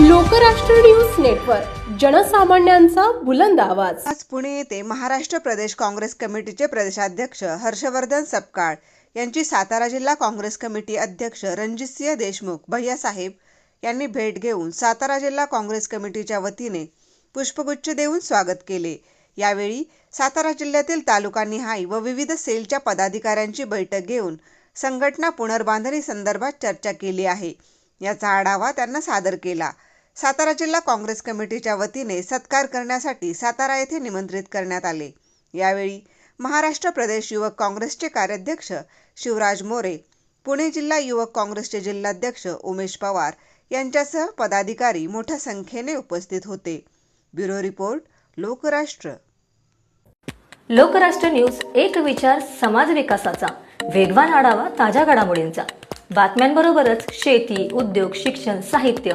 Lokrashtra news network जनसामान्यांचा बुलंद आवाज. आज पुणे येथे महाराष्ट्र प्रदेश काँग्रेस कमिटीचे प्रदेशाध्यक्ष हर्षवर्धन सपकाळ यांची सातारा जिल्हा काँग्रेस कमिटी अध्यक्ष रणजितसिंह देशमुख भैयासाहेब यांनी भेट घेऊन सातारा जिल्हा काँग्रेस कमिटीच्या वतीने पुष्पगुच्छ देऊन स्वागत केले. यावेळी सातारा जिल्ह्यातील तालुकानिहाय व विविध सेलच्या पदाधिकाऱ्यांची बैठक घेऊन संघटना पुनर्बांधणी संदर्भात चर्चा केली आहे. याचा आढावा त्यांना सादर केला. सातारा जिल्हा काँग्रेस कमिटीच्या वतीने सत्कार करण्यासाठी सातारा येथे निमंत्रित करण्यात आले. यावेळी महाराष्ट्र प्रदेश युवक काँग्रेसचे कार्याध्यक्ष शिवराज मोरे पुणे जिल्हा युवक काँग्रेसचे जिल्हाध्यक्ष उमेश पवार यांच्यासह पदाधिकारी मोठ्या संख्येने उपस्थित होते. Bureau report Lokrashtra. Lokrashtra news एक विचार समाज विकासाचा वेगवान आढावा ताज्या घडामोडींचा. बातम्यांबरोबरच शेती उद्योग शिक्षण साहित्य